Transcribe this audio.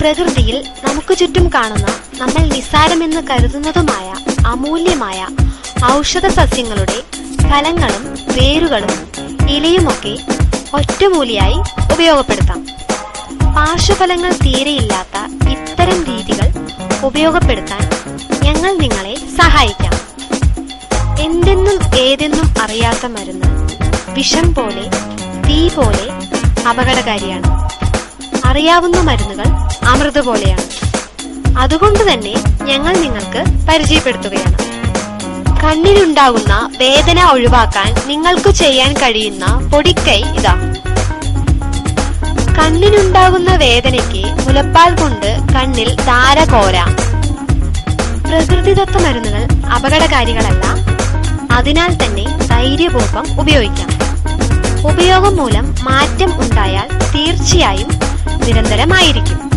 പ്രകൃതിയിൽ നമുക്ക് ചുറ്റും കാണുന്ന നമ്മൾ നിസ്സാരമെന്ന് കരുതുന്നതുമായ അമൂല്യമായ ഔഷധ സസ്യങ്ങളുടെ ഫലങ്ങളും വേരുകളും ഇലയുമൊക്കെ ഒറ്റമൂലിയായി ഉപയോഗപ്പെടുത്താം. പാർശ്വഫലങ്ങൾ തീരെയില്ലാത്ത ഇത്തരം രീതികൾ ഉപയോഗപ്പെടുത്താൻ ഞങ്ങൾ നിങ്ങളെ സഹായിക്കാം. എന്തെന്നും ഏതെന്നും അറിയാത്ത മരുന്ന് വിഷം പോലെ തീ പോലെ അപകടകാരിയാണ്. അറിയാവുന്ന മരുന്നുകൾ അമൃത പോലെയാണ്. അതുകൊണ്ട് തന്നെ ഞങ്ങൾ നിങ്ങൾക്ക് പരിചയപ്പെടുത്തുകയാണ്. കണ്ണിനുണ്ടാകുന്ന വേദന ഒഴിവാക്കാൻ നിങ്ങൾക്ക് ചെയ്യാൻ കഴിയുന്ന പൊടിക്കൈ ഇതാ. കണ്ണിനുണ്ടാകുന്ന വേദനയ്ക്ക് മുലപ്പാൽ കൊണ്ട് കണ്ണിൽ താര കോരാം. പ്രകൃതിദത്ത മരുന്നുകൾ അപകടകാരികളല്ല. അതിനാൽ തന്നെ ധൈര്യപൂർവം ഉപയോഗിക്കാം. ഉപയോഗം മൂലം മാറ്റം ഉണ്ടായാൽ തീർച്ചയായും നിരന്തരമായിരിക്കും.